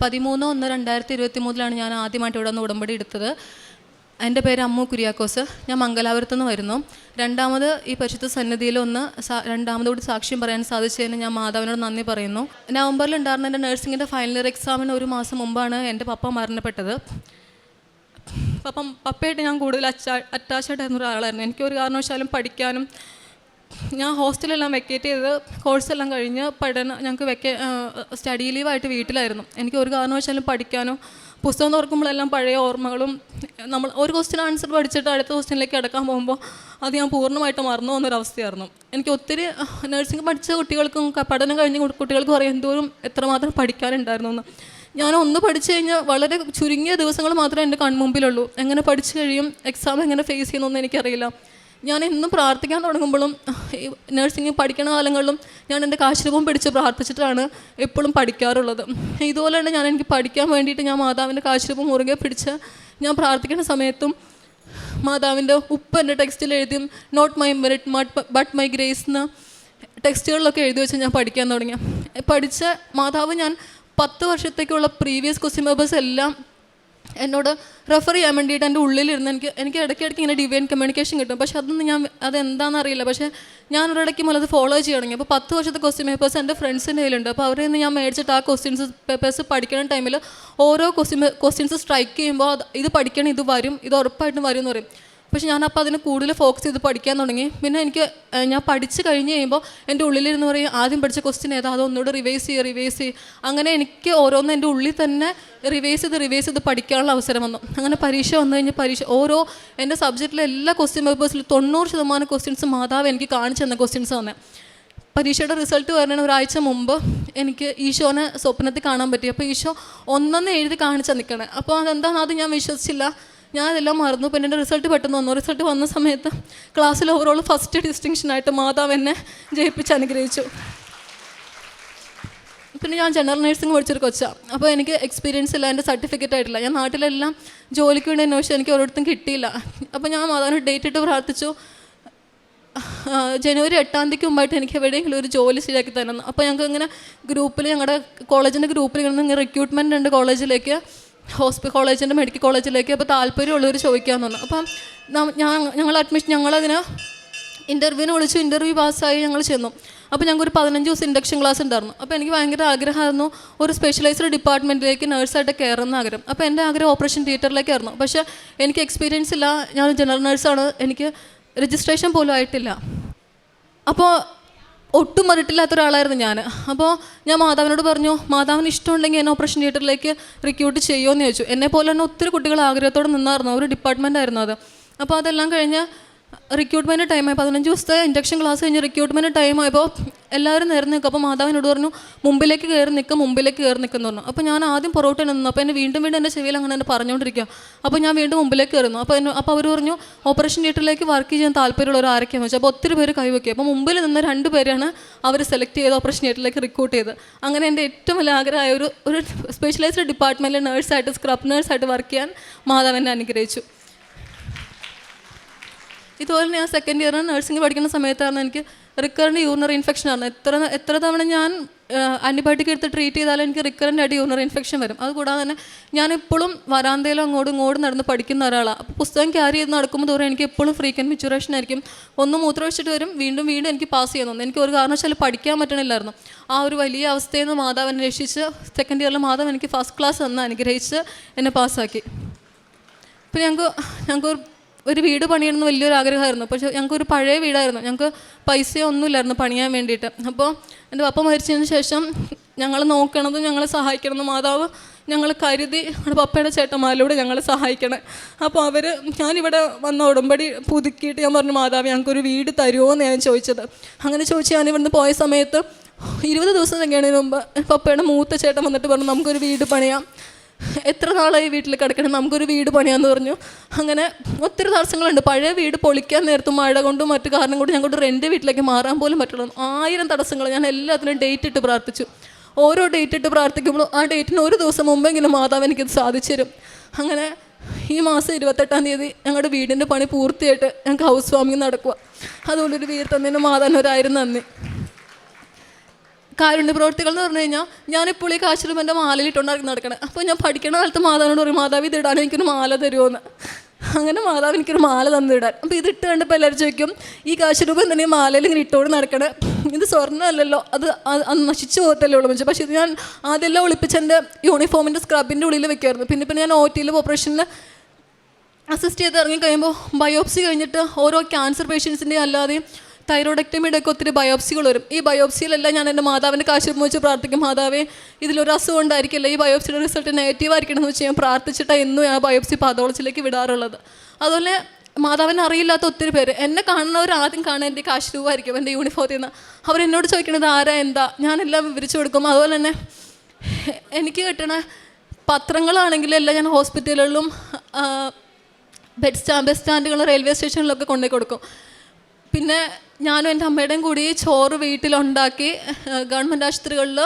പതിമൂന്ന് ഒന്ന് രണ്ടായിരത്തി ഇരുപത്തി മൂന്നിലാണ് ഞാൻ ആദ്യമായിട്ട് ഇവിടെ നിന്ന് ഉടമ്പടി എടുത്തത്. എന്റെ പേര് അമ്മു കുര്യാക്കോസ്. ഞാൻ മംഗലാപുരത്ത് നിന്ന് വരുന്നു. രണ്ടാമത് ഈ പരിശുദ്ധ സന്നിധിയിൽ ഒന്ന് രണ്ടാമതോട് സാക്ഷ്യം പറയാൻ സാധിച്ചതിന് ഞാൻ മാതാവിനോട് നന്ദി പറയുന്നു. നവംബറിൽ ഉണ്ടായിരുന്ന എന്റെ നഴ്സിംഗിന്റെ ഫൈനൽ ഇയർ എക്സാമിന് ഒരു മാസം മുമ്പാണ് എന്റെ പപ്പ മരണപ്പെട്ടത്. അപ്പം പപ്പയായിട്ട് ഞാൻ കൂടുതൽ അച്ചാ അറ്റാച്ച്ഡ് ആയിരുന്ന ഒരാളായിരുന്നു. എനിക്ക് ഒരു കാരണവശാലും പഠിക്കാനും ഞാൻ ഹോസ്റ്റലെല്ലാം വെക്കേറ്റ് ചെയ്ത് കോഴ്സെല്ലാം കഴിഞ്ഞ് പഠനം ഞങ്ങൾക്ക് വെക്കേ സ്റ്റഡി ലീവായിട്ട് വീട്ടിലായിരുന്നു. എനിക്ക് ഒരു കാരണവശാലും പഠിക്കാനോ പുസ്തകം തുറക്കുമ്പോഴെല്ലാം പഴയ ഓർമ്മകളും നമ്മൾ ഒരു ക്വസ്റ്റ്യൻ ആൻസർ പഠിച്ചിട്ട് അടുത്ത ക്വസ്റ്റ്യനിലേക്ക് കിടക്കാൻ പോകുമ്പോൾ അത് ഞാൻ പൂർണമായിട്ട് മറന്നു പോകുന്നൊരവസ്ഥയായിരുന്നു. എനിക്ക് ഒത്തിരി നഴ്സിംഗ് പഠിച്ച കുട്ടികൾക്കും പഠനം കഴിഞ്ഞ കുട്ടികൾക്കും അറിയാം എന്തോരം എത്രമാത്രം പഠിക്കാനുണ്ടായിരുന്നു എന്ന് ഞാൻ ഒന്ന് പഠിച്ചു കഴിഞ്ഞാൽ വളരെ ചുരുങ്ങിയ ദിവസങ്ങൾ മാത്രമേ എന്റെ കൺമുമ്പിലുള്ളൂ. എങ്ങനെ പഠിച്ചു കഴിയും എക്സാം എങ്ങനെ ഫേസ് ചെയ്യുന്നൊന്നും എനിക്കറിയില്ല. ഞാൻ എന്നും പ്രാർത്ഥിക്കാൻ തുടങ്ങുമ്പോഴും നഴ്സിംഗ് പഠിക്കുന്ന കാലങ്ങളിലും ഞാൻ എന്റെ കാശ്രൂപം പിടിച്ച് പ്രാർത്ഥിച്ചിട്ടാണ് എപ്പോഴും പഠിക്കാറുള്ളത്. ഇതുപോലെ തന്നെ ഞാൻ എനിക്ക് പഠിക്കാൻ വേണ്ടിയിട്ട് ഞാൻ മാതാവിന്റെ കാശ്രൂപം മുറുകെ പിടിച്ച് ഞാൻ പ്രാർത്ഥിക്കുന്ന സമയത്തും മാതാവിന്റെ ഉപ്പ് എന്റെ ടെക്സ്റ്റിൽ എഴുതിയും not my merit but my grace എന്ന ടെക്സ്റ്റുകളിലൊക്കെ എഴുതി വെച്ച് ഞാൻ പഠിക്കാൻ തുടങ്ങി. പഠിച്ച മാതാവ് ഞാൻ പത്ത് വർഷത്തേക്കുള്ള പ്രീവിയസ് ക്വസ്റ്റ്യൻ പേപ്പേഴ്സ് എല്ലാം എന്നോട് റെഫർ ചെയ്യാൻ വേണ്ടിയിട്ട് എന്റെ ഉള്ളിലിരുന്ന് എനിക്ക് എനിക്ക് ഇടയ്ക്കിടയ്ക്ക് ഇങ്ങനെ ഡിവൈൻ കമ്മ്യൂണിക്കേഷൻ കിട്ടും. പക്ഷെ അതൊന്നും ഞാൻ അതെന്താണെന്ന് അറിയില്ല. പക്ഷേ ഞാൻ ഒരിടയ്ക്ക് മുതൽ ഫോളോ തുടങ്ങി അപ്പോൾ പത്ത് വർഷത്തെ ക്വസ്റ്റ്യൻ പേപ്പേഴ്സ് എന്റെ ഫ്രണ്ട്സിന്റെ കയ്യിലുണ്ട്. അപ്പോൾ അവരിൽ നിന്ന് ഞാൻ മേടിച്ചിട്ട് ആ ക്വസ്റ്റ്യൻസ് പേപ്പേഴ്സ് പഠിക്കുന്ന ടൈമിൽ ഓരോ ക്വസ്റ്റ്യൻ ക്വസ്റ്റ്യൻസ് സ്ട്രൈക്ക് ചെയ്യുമ്പോൾ ഇത് പഠിക്കണം ഇത് വരും ഇത് ഉറപ്പായിട്ടും വരും എന്ന് പറയും. പക്ഷെ ഞാനപ്പോൾ അതിന് കൂടുതൽ ഫോക്കസ് ചെയ്ത് പഠിക്കാൻ തുടങ്ങി. പിന്നെ എനിക്ക് ഞാൻ പഠിച്ച് കഴിഞ്ഞ് കഴിയുമ്പോൾ എന്റെ ഉള്ളിലിരുന്ന് പറയും ആദ്യം പഠിച്ച ക്വസ്റ്റ്യൻ ഏതാ? അതൊന്നുകൂടെ റിവൈസ് ചെയ്യുക റിവൈസ് ചെയ്യുക അങ്ങനെ എനിക്ക് ഓരോന്ന് എന്റെ ഉള്ളിൽ തന്നെ റിവൈസ് ചെയ്ത് റിവൈസ് ചെയ്ത് പഠിക്കാനുള്ള അവസരം വന്നു. അങ്ങനെ പരീക്ഷ വന്നു കഴിഞ്ഞ് പരീക്ഷ ഓരോ എന്റെ സബ്ജക്റ്റിലെ എല്ലാ ക്വസ്റ്റ്യൻ പേപ്പേഴ്സിലും തൊണ്ണൂറ് ശതമാനം ക്വസ്റ്റ്യൻസ് മാതാവ് എനിക്ക് കാണിച്ചു തന്ന ക്വസ്റ്റ്യൻസ് തന്നെ പരീക്ഷയുടെ റിസൾട്ട് വരണ ഒരാഴ്ച മുമ്പ് എനിക്ക് ഈശോനെ സ്വപ്നത്തിൽ കാണാൻ പറ്റി. അപ്പോൾ ഈശോ ഒന്നെന്ന് എഴുതി കാണിച്ചാൽ നിൽക്കണേ അപ്പോൾ അതെന്താണെന്ന് അത് ഞാൻ വിശ്വസിച്ചില്ല. ഞാൻ അതെല്ലാം മറന്നു. പിന്നെ എന്റെ റിസൾട്ട് പെട്ടെന്ന് വന്നു. റിസൾട്ട് വന്ന സമയത്ത് ക്ലാസ്സിൽ ഓവറോൾ ഫസ്റ്റ് ഡിസ്റ്റിങ്ഷനായിട്ട് മാതാവ് എന്നെ ജയിപ്പിച്ച് അനുഗ്രഹിച്ചു. പിന്നെ ഞാൻ ജനറൽ നഴ്സിംഗ് പഠിച്ചൊരു കൊച്ചാണ് അപ്പോൾ എനിക്ക് എക്സ്പീരിയൻസ് ഇല്ല എന്റെ സർട്ടിഫിക്കറ്റ് ആയിട്ടില്ല. ഞാൻ നാട്ടിലെല്ലാം ജോലിക്ക് വേണ്ടി അന്വേഷിച്ചു എനിക്ക് ഒരിടത്തും കിട്ടിയില്ല. അപ്പോൾ ഞാൻ മാതാവിനെ ഡേറ്റ് ഇട്ട് പ്രാർത്ഥിച്ചു. ജനുവരി എട്ടാം തീയതിക്ക് മുമ്പായിട്ട് എനിക്ക് എവിടെയെങ്കിലും ഒരു ജോലി ശരിയാക്കി തരണം. അപ്പോൾ ഞങ്ങൾക്ക് ഇങ്ങനെ ഗ്രൂപ്പിൽ ഞങ്ങളുടെ കോളേജിന്റെ ഗ്രൂപ്പിൽ ഇങ്ങനെ റിക്രൂട്ട്മെന്റ് ഉണ്ട് കോളേജിലേക്ക് ഹോസ്പിറ്റൽ കോളേജിന്റെ മെഡിക്കൽ കോളേജിലേക്ക് അപ്പോൾ താല്പര്യമുള്ളവർ ചോദിക്കാൻ തന്നു അപ്പം ഞാൻ ഞങ്ങൾ അഡ്മിഷൻ ഞങ്ങളതിന് ഇന്റർവ്യൂവിന് വിളിച്ചു ഇന്റർവ്യൂ പാസ്സായി ഞങ്ങൾ ചെന്നു. അപ്പോൾ ഞങ്ങൾക്ക് ഒരു പതിനഞ്ച് ദിവസം ഇൻഡക്ഷൻ ക്ലാസ് ഉണ്ടായിരുന്നു. അപ്പോൾ എനിക്ക് ഭയങ്കര ആഗ്രഹമായിരുന്നു ഒരു സ്പെഷ്യലൈസ്ഡ് ഡിപ്പാർട്ട്മെന്റിലേക്ക് നഴ്സായിട്ട് കയറുന്ന ആഗ്രഹം. അപ്പോൾ എന്റെ ആഗ്രഹം ഓപ്പറേഷൻ തിയേറ്ററിലേക്കായിരുന്നു പക്ഷേ എനിക്ക് എക്സ്പീരിയൻസ് ഇല്ല. ഞാൻ ജനറൽ നഴ്സാണ്. എനിക്ക് രജിസ്ട്രേഷൻ പോലും ആയിട്ടില്ല. അപ്പോൾ ഒട്ടും മറിട്ടില്ലാത്ത ഒരാളായിരുന്നു ഞാൻ. അപ്പോൾ ഞാൻ മാതാവിനോട് പറഞ്ഞു മാതാവിന് ഇഷ്ടമുണ്ടെങ്കിൽ എന്നെ ഓപ്പറേഷൻ തിയേറ്ററിലേക്ക് റിക്രൂട്ട് ചെയ്യുമോ എന്ന് ചോദിച്ചു. എന്നെ പോലെ തന്നെ ഒത്തിരി കുട്ടികൾ ആഗ്രഹത്തോടെ നിന്നായിരുന്നു. ഒരു ഡിപ്പാർട്ട്മെന്റ് ആയിരുന്നു അത്. അപ്പോൾ അതെല്ലാം കഴിഞ്ഞ് റിക്രൂട്ട്മെന്റ് ടൈമായി പതിനഞ്ച് ദിവസത്തെ ഇൻഡക്ഷൻ ക്ലാസ് കഴിഞ്ഞ് റിക്രൂട്ട്മെന്റ് ടൈം ആയപ്പോൾ എല്ലാവരും നേരെ നിൽക്കും. അപ്പോൾ മാതാവിനോട് പറഞ്ഞു മുമ്പിലേക്ക് കയറി നിൽക്കും മുമ്പിലേക്ക് കയറി നിൽക്കുന്നു പറഞ്ഞു. അപ്പോൾ ഞാൻ ആദ്യം പുറകോട്ട് നിന്നു അപ്പോൾ എന്നെ വീണ്ടും വീണ്ടും എന്റെ ചെവിയിൽ അങ്ങനെ തന്നെ പറഞ്ഞുകൊണ്ടിരിക്കുക അപ്പോൾ ഞാൻ വീണ്ടും മുമ്പിലേക്ക് കയറുന്നു. അപ്പോൾ എന്നെ അപ്പോൾ അവർ പറഞ്ഞു ഓപ്പറേഷൻ തിയേറ്ററിലേക്ക് വർക്ക് ചെയ്യാൻ താല്പര്യമുള്ള ഒരു ആരൊക്കെയാണെന്ന് വെച്ചാൽ അപ്പോൾ ഒത്തിരി പേര് കൈവയ്ക്കും അപ്പോൾ മുമ്പിൽ നിന്ന് രണ്ട് പേരാണ് അവർ സെലക്ട് ചെയ്ത് ഓപ്പറേഷൻ തിയേറ്ററിലേക്ക് റിക്രൂട്ട് ചെയ്ത് അങ്ങനെ എന്റെ ഏറ്റവും വലിയ ആഗ്രഹമായ ഒരു ഒരു സ്പെഷ്യലൈസ്ഡ് ഡിപ്പാർട്ട്മെന്റിൽ നേഴ്സായിട്ട് സ്ക്രബ് നേഴ്സായിട്ട് വർക്ക് ചെയ്യാൻ മാതാവ് എന്നെ അനുഗ്രഹിച്ചു. ഇതുപോലെ ഞാൻ സെക്കൻഡ് ഇയർ നഴ്സിംഗ് പഠിക്കുന്ന സമയത്താണ് എനിക്ക് റിക്കറന്റ് യൂറിനറി ഇൻഫെക്ഷൻ ആണ് എത്ര എത്ര തവണ ഞാൻ ആന്റിബയോട്ടിക് എടുത്ത് ട്രീറ്റ് ചെയ്താലും എനിക്ക് റിക്കറന്റ് ആയിട്ട് യൂറിനറി ഇൻഫെക്ഷൻ വരും. അതുകൂടാതെ തന്നെ ഞാൻ ഇപ്പോഴും വരാന്തയിലും അങ്ങോട്ടും ഇങ്ങോട്ടും നടന്ന് പഠിക്കുന്ന ഒരാളാണ് അപ്പോൾ പുസ്തകം ക്യാരി ചെയ്ത് നടക്കുമ്പോൾ തോറും എനിക്ക് എപ്പോഴും ഫ്രീക്വന്റ് മിച്ചുറേഷൻ ആയിരിക്കും. ഒന്ന് മൂത്രമൊഴിച്ചിട്ട് വരും വീണ്ടും വീണ്ടും എനിക്ക് പാസ് ചെയ്യുന്നു. എനിക്ക് ഒരു കാരണവശാലും പഠിക്കാൻ പറ്റണില്ലായിരുന്നു. ആ ഒരു വലിയ അവസ്ഥയിൽ നിന്ന് മാതാവ് എന്നെ രക്ഷിച്ച് സെക്കൻഡ് ഇയറിൽ മാതാവ് എനിക്ക് ഫസ്റ്റ് ക്ലാസ് തന്ന് അനുഗ്രഹിച്ച് എന്നെ പാസ്സാക്കി പിന്നെ ഞങ്ങൾക്ക് ഞങ്ങൾക്ക് ഒരു വീട് പണിയണമെന്ന് വലിയൊരു ആഗ്രഹമായിരുന്നു പക്ഷെ ഞങ്ങൾക്ക് ഒരു പഴയ വീടായിരുന്നു. ഞങ്ങൾക്ക് പൈസയോ ഒന്നുമില്ലായിരുന്നു പണിയാൻ വേണ്ടിയിട്ട്. അപ്പോൾ എന്റെ പപ്പ മരിച്ചതിന് ശേഷം ഞങ്ങൾ നോക്കണതും ഞങ്ങളെ സഹായിക്കണമെന്ന് മാതാവ് ഞങ്ങൾ കരുതി നമ്മുടെ പപ്പയുടെ ചേട്ടന്മാരിലൂടെ ഞങ്ങളെ സഹായിക്കണേ. അപ്പോൾ അവർ ഞാനിവിടെ വന്ന ഉടമ്പടി പുതുക്കിയിട്ട് ഞാൻ പറഞ്ഞു മാതാവ് ഞങ്ങൾക്കൊരു വീട് തരുമോ എന്ന് ഞാൻ ചോദിച്ചത്. അങ്ങനെ ചോദിച്ച് ഞാൻ ഇവിടുന്ന് പോയ സമയത്ത് ഇരുപത് ദിവസം തന്നെയാണ് മുമ്പ് പപ്പയുടെ മൂത്ത ചേട്ടൻ വന്നിട്ട് പറഞ്ഞു നമുക്കൊരു വീട് പണിയാം. എത്ര നാളായി വീട്ടിൽ കിടക്കണം? നമുക്കൊരു വീട് പണിയാന്ന് പറഞ്ഞു. അങ്ങനെ ഒത്തിരി തടസ്സങ്ങളുണ്ട് പഴയ വീട് പൊളിക്കാൻ നേരത്ത് മഴ കൊണ്ടും മറ്റു കാരണം കൊണ്ടും ഞങ്ങളുടെ റെന്റ് വീട്ടിലേക്ക് മാറാൻ പോലും പറ്റുള്ളൂ ആയിരം തടസ്സങ്ങൾ ഞാൻ എല്ലാത്തിനും ഡേറ്റ് ഇട്ട് പ്രാർത്ഥിച്ചു. ഓരോ ഡേറ്റ് ഇട്ട് പ്രാർത്ഥിക്കുമ്പോഴും ആ ഡേറ്റിന് ഒരു ദിവസം മുമ്പെങ്കിലും മാതാവ് എനിക്കിത് സാധിച്ചു തരും. അങ്ങനെ ഈ മാസം ഇരുപത്തെട്ടാം തീയതി ഞങ്ങളുടെ വീടിന്റെ പണി പൂർത്തിയായിട്ട് ഞങ്ങൾക്ക് ഹൗസ് വാമിങ് നടക്കുക അതുകൊണ്ടൊരു വീട് തന്നതിന് മാതാവിനൊരായിരം നന്ദി. കാരുണ്യ പ്രവർത്തികൾ എന്ന് പറഞ്ഞു കഴിഞ്ഞാൽ ഞാനിപ്പോൾ ഈ കാശിലും എന്റെ മാലയിലിട്ടുണ്ടാക്കി നടക്കണേ. അപ്പോൾ ഞാൻ പഠിക്കണ കാലത്ത് മാതാവിനോട് പറയും മാതാവ് ഇത് ഇടാൻ എനിക്കൊരു മാല തരുമോന്ന് അങ്ങനെ മാതാവ് എനിക്കൊരു മാല തന്നിടാൻ അപ്പോൾ ഇത് ഇട്ട് കണ്ടപ്പോൾ എല്ലാവരും ചോദിക്കും ഈ കാശ് രൂപം തന്നെ മാലയിൽ ഇങ്ങനെ ഇട്ടുകൊണ്ട് നടക്കണേ? ഇത് സ്വർണമല്ലല്ലോ അത് അത് നശിച്ചു പോകത്തല്ലേ ഉള്ളൂ പക്ഷേ പക്ഷേ ഇത് ഞാൻ ആദ്യമെല്ലാം ഒളിപ്പിച്ച് എന്റെ യൂണിഫോമിന്റെ സ്ക്രബിന്റെ ഉള്ളിൽ വെക്കുമായിരുന്നു പിന്നെ പിന്നെ ഞാൻ ഒ ടിയിൽ ഓപ്പറേഷനിൽ അസിസ്റ്റ് ചെയ്ത് ഇറങ്ങി കഴിയുമ്പോൾ ബയോപ്സി കഴിഞ്ഞിട്ട് ഓരോ ക്യാൻസർ പേഷ്യൻസിന്റെയും അല്ലാതെയും തൈറോയിഡക്ടമിയുടെ ഒക്കെ ഒത്തിരി ബയോപ്സികൾ വരും. ഈ ബയോപ്സിയിലെല്ലാം ഞാൻ എന്റെ മാതാവിന്റെ കാശ് വെച്ച് പ്രാർത്ഥിക്കും. മാതാവേ ഇതിലൊരു അസുഖം ഉണ്ടായിരിക്കില്ല. ഈ ബയോപ്സിയുടെ റിസൾട്ട് നെഗറ്റീവ് ആയിരിക്കണം എന്ന് വെച്ച് ഞാൻ പ്രാർത്ഥിച്ചിട്ട് എന്നും ആ ബയോപ്സി പാതോളച്ചിലേക്ക് വിടാറുള്ളത്. അതുപോലെ മാതാവിനെ അറിയില്ലാത്ത ഒത്തിരി പേര്. എന്നെ കാണുന്നവർ ആദ്യം കാണാൻ എന്റെ കാശ് രൂപമായിരിക്കും. എന്റെ യൂണിഫോമിൽ നിന്ന്. അവരെന്നോട് ചോദിക്കുന്നത് ആരാ? എന്താ? ഞാനെല്ലാം വിവരിച്ചു കൊടുക്കും. അതുപോലെ തന്നെ എനിക്ക് കിട്ടണ പത്രങ്ങളാണെങ്കിലും എല്ലാം ഞാൻ ഹോസ്പിറ്റലുകളിലും ബെഡ് സ്റ്റാ ബസ് സ്റ്റാൻഡുകളും റെയിൽവേ സ്റ്റേഷനിലൊക്കെ കൊണ്ടുപോയി കൊടുക്കും. പിന്നെ ഞാനും എന്റെ അമ്മയുടെയും കൂടി ചോറ് വീട്ടിലുണ്ടാക്കി ഗവൺമെന്റ് ആശുപത്രികളിൽ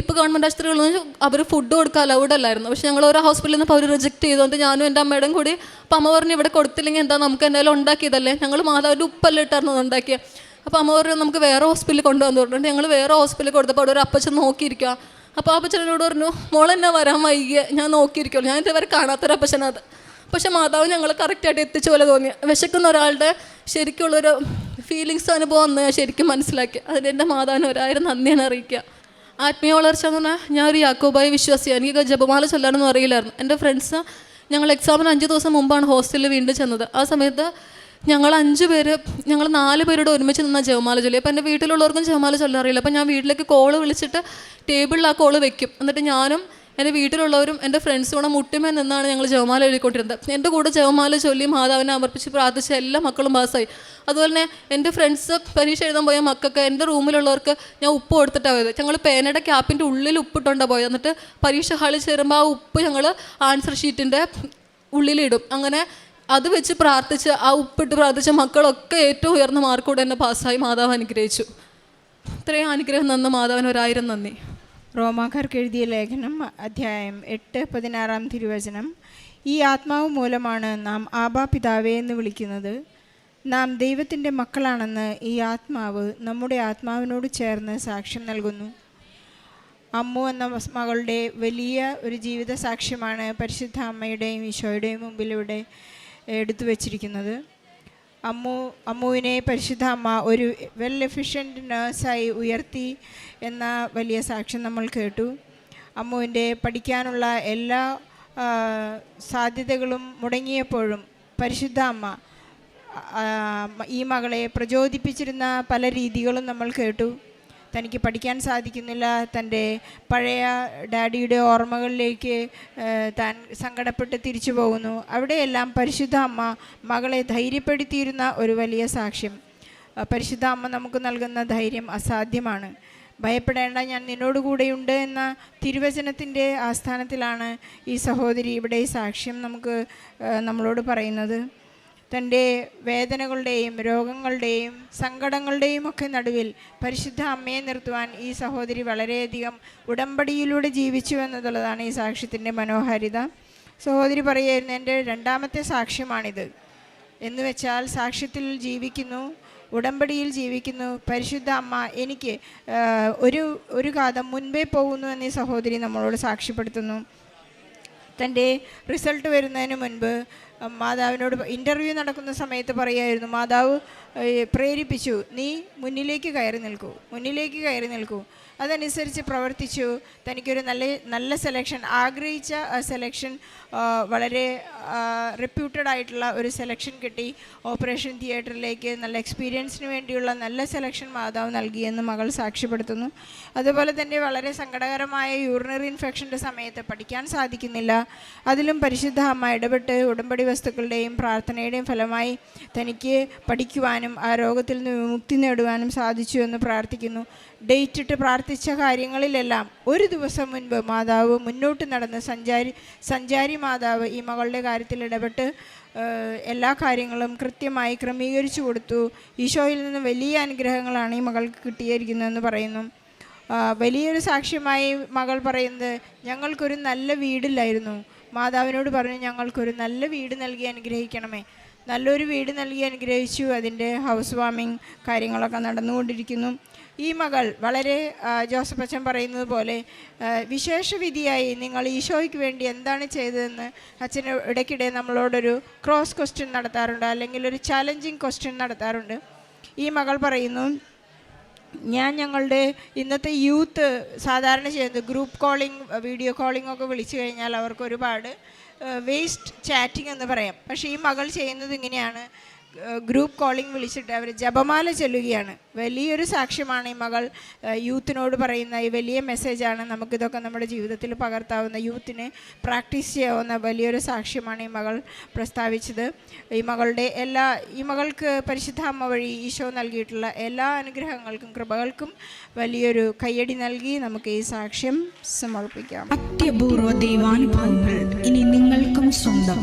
ഇപ്പോൾ ഗവൺമെന്റ് ആശുപത്രികളിൽ അവർ ഫുഡ് കൊടുക്കാൻ അലൗഡ് അല്ലായിരുന്നു. പക്ഷേ ഞങ്ങൾ ഓരോ ഹോസ്പിറ്റലിൽ നിന്ന് അവർ റിജക്റ്റ് ചെയ്തുകൊണ്ട് ഞാനും എന്റെ അമ്മയുടെയും കൂടി അപ്പം അമ്മ പറഞ്ഞു ഇവിടെ കൊടുത്തില്ലെങ്കിൽ എന്താ നമുക്ക് എന്തായാലും ഉണ്ടാക്കിയതല്ലേ? ഞങ്ങൾ മാതാവിന്റെ ഉപ്പല്ല ഇട്ടായിരുന്നു ഉണ്ടാക്കിയത് അപ്പോൾ അമ്മ പറഞ്ഞു നമുക്ക് വേറെ ഹോസ്പിറ്റലിൽ കൊണ്ടുവന്നു പറഞ്ഞിട്ട് ഞങ്ങൾ വേറെ ഹോസ്പിറ്റലിൽ കൊടുത്തപ്പോൾ അവിടെ ഒരു അപ്പച്ചൻ നോക്കിയിരിക്കുക അപ്പോൾ അപ്പച്ചനോട് പറഞ്ഞു മോളെന്നെ വരാൻ വൈകിയ. ഞാൻ നോക്കിയിരിക്കുള്ളൂ ഞാൻ ഇതുവരെ കാണാത്തൊരു അപ്പച്ചനത് പക്ഷെ മാതാവ് ഞങ്ങൾ കറക്റ്റായിട്ട് എത്തിച്ച പോലെ തോന്നി. വിശക്കുന്ന ഒരാളുടെ ശരിക്കുള്ളൊരു ഫീലിങ്സ് അനുഭവം അന്ന് ഞാൻ ശരിക്കും മനസ്സിലാക്കി. അതിന് എന്റെ മാതാവിന് ഒരായിരം നന്ദിയാണ് അറിയിക്കുക. ആത്മീയ വളർച്ച എന്ന് പറഞ്ഞാൽ ഞാൻ ഒരു യാക്കോബായി വിശ്വാസിയാണ്. എനിക്ക് ജപമാല ചൊല്ലാനൊന്നും അറിയില്ലായിരുന്നു. എന്റെ ഫ്രണ്ട്സ് ഞങ്ങൾ എക്സാമിന് അഞ്ച് ദിവസം മുമ്പാണ് ഹോസ്റ്റലിൽ വീണ്ടും ചെന്നത്. ആ സമയത്ത് ഞങ്ങൾ അഞ്ച് പേര് ഞങ്ങൾ നാല് പേരോട് ഒരുമിച്ച് നിന്ന ജപമാല ചൊല്ലി അപ്പോൾ എന്റെ വീട്ടിലുള്ളവർക്കും ജപമാല ചൊല്ലാറിയില്ല അപ്പോൾ ഞാൻ വീട്ടിലേക്ക് കോൾ വിളിച്ചിട്ട് ടേബിളിൽ ആ കോൾ വെക്കും. എന്നിട്ട് ഞാനും എന്റെ വീട്ടിലുള്ളവരും എന്റെ ഫ്രണ്ട്സും കൂടെ മുട്ടിമേ നിന്നാണ് ഞങ്ങൾ ജവമാല എഴുതിക്കൊണ്ടിരുന്നത്. എന്റെ കൂടെ ജവമാല ചൊല്ലി മാതാവിനെ അമർപ്പിച്ച് പ്രാർത്ഥിച്ച എല്ലാ മക്കളും പാസ്സായി. അതുപോലെ തന്നെ എന്റെ ഫ്രണ്ട്സ് പരീക്ഷ എഴുതാൻ പോയ മക്കൾക്ക് എന്റെ റൂമിലുള്ളവർക്ക് ഞാൻ ഉപ്പ് കൊടുത്തിട്ടാണ് പോയത്. ഞങ്ങൾ പേനയുടെ ക്യാപ്പിന്റെ ഉള്ളിൽ ഉപ്പിട്ടുണ്ടാണ് പോയത്. എന്നിട്ട് പരീക്ഷ ഹാളിൽ ചേരുമ്പോൾ ആ ഉപ്പ് ഞങ്ങൾ ആൻസർ ഷീറ്റിന്റെ ഉള്ളിലിടും. അങ്ങനെ അത് വെച്ച് പ്രാർത്ഥിച്ച് ആ ഉപ്പിട്ട് പ്രാർത്ഥിച്ച മക്കളൊക്കെ ഏറ്റവും ഉയർന്ന മാർക്കോടെ എന്നെ പാസ്സായി. മാതാവ് അനുഗ്രഹിച്ചു. ഇത്രയും അനുഗ്രഹം തന്ന മാതാവിന് ഒരായിരം നന്ദി. റോമാക്കാർക്ക് എഴുതിയ ലേഖനം അധ്യായം എട്ട് പതിനാറാം തിരുവചനം. ഈ ആത്മാവ് മൂലമാണ് നാം ആബാ പിതാവേ എന്ന് വിളിക്കുന്നത്. നാം ദൈവത്തിന്റെ മക്കളാണെന്ന് ഈ ആത്മാവ് നമ്മുടെ ആത്മാവിനോട് ചേർന്ന് സാക്ഷ്യം നൽകുന്നു. അമ്മു എന്ന മകളുടെ വലിയ ഒരു ജീവിത സാക്ഷ്യമാണ് പരിശുദ്ധ അമ്മയുടെയും ഈശോയുടെയും മുമ്പിലൂടെ എടുത്തു വച്ചിരിക്കുന്നത് അമ്മു അമ്മുവിനെ പരിശുദ്ധ അമ്മ ഒരു വെൽ എഫിഷ്യന്റ് നേഴ്സായി ഉയർത്തി എന്ന വലിയ സാക്ഷ്യം നമ്മൾ കേട്ടു. അമ്മുവിന്റെ പഠിക്കാനുള്ള എല്ലാ സാധ്യതകളും മുടങ്ങിയപ്പോഴും പരിശുദ്ധ അമ്മ ഈ മകളെ പ്രചോദിപ്പിച്ചിരുന്ന പല രീതികളും നമ്മൾ കേട്ടു. തനിക്ക് പഠിക്കാൻ സാധിക്കുന്നില്ല. തന്റെ പഴയ ഡാഡിയുടെ ഓർമ്മകളിലേക്ക് താൻ സങ്കടപ്പെട്ട് തിരിച്ചു പോകുന്നു. അവിടെയെല്ലാം പരിശുദ്ധ അമ്മ മകളെ ധൈര്യപ്പെടുത്തിയിരുന്ന ഒരു വലിയ സാക്ഷ്യം. പരിശുദ്ധ അമ്മ നമുക്ക് നൽകുന്ന ധൈര്യം അസാധ്യമാണ്. ഭയപ്പെടേണ്ട ഞാൻ നിന്നോട് കൂടെയുണ്ട് എന്ന തിരുവചനത്തിന്റെ ആസ്ഥാനത്തിലാണ് ഈ സഹോദരി ഇവിടെ സാക്ഷ്യം നമുക്ക് നമ്മളോട് പറയുന്നത്. തന്റെ വേദനകളുടെയും രോഗങ്ങളുടെയും സങ്കടങ്ങളുടെയും ഒക്കെ നടുവിൽ പരിശുദ്ധ അമ്മയെ നിർത്തുവാൻ ഈ സഹോദരി വളരെയധികം ഉടമ്പടിയിലൂടെ ജീവിച്ചു എന്നുള്ളതാണ് ഈ സാക്ഷ്യത്തിന്റെ മനോഹാരിത. സഹോദരി പറയായിരുന്നു എന്റെ രണ്ടാമത്തെ സാക്ഷ്യമാണിത്. എന്ന് വെച്ചാൽ സാക്ഷ്യത്തിൽ ജീവിക്കുന്നു ഉടമ്പടിയിൽ ജീവിക്കുന്നു. പരിശുദ്ധ അമ്മ എനിക്ക് ഒരു ഒരു കാതം മുൻപേ പോകുന്നു എന്ന് സഹോദരി നമ്മളോട് സാക്ഷ്യപ്പെടുത്തുന്നു. തന്റെ റിസൾട്ട് വരുന്നതിന് മുൻപ് മാതാവിനോട് ഇന്റർവ്യൂ നടക്കുന്ന സമയത്ത് പറയുമായിരുന്നു മാതാവ് പ്രേരിപ്പിച്ചു നീ മുന്നിലേക്ക് കയറി നിൽക്കൂ മുന്നിലേക്ക് കയറി നിൽക്കൂ. അതനുസരിച്ച് പ്രവർത്തിച്ചു. തനിക്കൊരു നല്ല നല്ല സെലക്ഷൻ ആഗ്രഹിച്ച സെലക്ഷൻ വളരെ റെപ്യൂട്ടഡ് ആയിട്ടുള്ള ഒരു സെലക്ഷൻ കിട്ടി. ഓപ്പറേഷൻ തിയേറ്ററിലേക്ക് നല്ല എക്സ്പീരിയൻസിന് വേണ്ടിയുള്ള നല്ല സെലക്ഷൻ മാതാവ് നൽകിയെന്ന് മകൾ സാക്ഷ്യപ്പെടുത്തുന്നു. അതുപോലെ തന്നെ വളരെ സങ്കടകരമായ യൂറിനറി ഇൻഫെക്ഷന്റെ സമയത്ത് പഠിക്കാൻ സാധിക്കുന്നില്ല. അതിലും പരിശുദ്ധ അമ്മ ഇടപെട്ട് ഉടമ്പടി വസ്തുക്കളുടെയും പ്രാർത്ഥനയുടെയും ഫലമായി തനിക്ക് പഠിക്കുവാനും ആ രോഗത്തിൽ നിന്ന് വിമുക്തി നേടുവാനും സാധിച്ചു എന്ന് പ്രാർത്ഥിക്കുന്നു. ഡേറ്റ് ഇട്ട് പ്രാർത്ഥിച്ച കാര്യങ്ങളിലെല്ലാം ഒരു ദിവസം മുൻപ് മാതാവ് മുന്നോട്ട് നടന്ന് സഞ്ചാരി സഞ്ചാരി മാതാവ് ഈ മകളുടെ കാര്യത്തിൽ ഇടപെട്ട് എല്ലാ കാര്യങ്ങളും കൃത്യമായി ക്രമീകരിച്ചു കൊടുത്തു. ഈശോയിൽ നിന്ന് വലിയ അനുഗ്രഹങ്ങളാണ് ഈ മകൾക്ക് കിട്ടിയിരിക്കുന്നതെന്ന് പറയുന്നു. വലിയൊരു സാക്ഷ്യമായി മകൾ പറയുന്നത് ഞങ്ങൾക്കൊരു നല്ല വീടില്ലായിരുന്നു. മാതാവിനോട് പറഞ്ഞു ഞങ്ങൾക്കൊരു നല്ല വീട് നൽകി അനുഗ്രഹിക്കണമേ. നല്ലൊരു വീട് നൽകി അനുഗ്രഹിച്ചു. അതിന്റെ ഹൗസ് വാമിങ് കാര്യങ്ങളൊക്കെ നടന്നുകൊണ്ടിരിക്കുന്നു. ഈ മകൾ വളരെ ജോസഫ് അച്ഛൻ പറയുന്നത് പോലെ വിശേഷവിധിയായി നിങ്ങൾ ഈശോയ്ക്ക് വേണ്ടി എന്താണ് ചെയ്തതെന്ന് അച്ഛന് ഇടയ്ക്കിടെ നമ്മളോടൊരു ക്രോസ് ക്വസ്റ്റ്യൻ നടത്താറുണ്ട് അല്ലെങ്കിൽ ഒരു ചാലഞ്ചിങ് ക്വസ്റ്റ്യൻ നടത്താറുണ്ട്. ഈ മകൾ പറയുന്നു ഞാൻ ഞങ്ങളുടെ ഇന്നത്തെ യൂത്ത് സാധാരണ ചെയ്യുന്നത് ഗ്രൂപ്പ് കോളിംഗ് വീഡിയോ കോളിംഗ് ഒക്കെ വിളിച്ചു കഴിഞ്ഞാൽ അവർക്ക് ഒരുപാട് വേസ്റ്റ് ചാറ്റിംഗ് എന്ന് പറയാം. പക്ഷേ ഈ മകൾ ചെയ്യുന്നത് ഇങ്ങനെയാണ്. ഗ്രൂപ്പ് കോളിംഗ് വിളിച്ചിട്ട് അവർ ജപമാല ചൊല്ലുകയാണ്. വലിയൊരു സാക്ഷ്യമാണ് ഈ മകൾ യൂത്തിനോട് പറയുന്ന ഈ വലിയ മെസ്സേജാണ് നമുക്കിതൊക്കെ നമ്മുടെ ജീവിതത്തിൽ പകർത്താവുന്ന യൂത്തിന് പ്രാക്ടീസ് ചെയ്യാവുന്ന വലിയൊരു സാക്ഷ്യമാണ് ഈ മകൾ പ്രസ്താവിച്ചത്. ഈ മകളുടെ എല്ലാ ഈ മകൾക്ക് പരിശുദ്ധ അമ്മ വഴി ഈശോ നൽകിയിട്ടുള്ള എല്ലാ അനുഗ്രഹങ്ങൾക്കും കൃപകൾക്കും വലിയൊരു കയ്യടി നൽകി നമുക്ക് ഈ സാക്ഷ്യം സമർപ്പിക്കാം. അത്യപൂർവ ദൈവാനുഭവങ്ങൾ ഇനി നിങ്ങൾക്കും സ്വന്തം.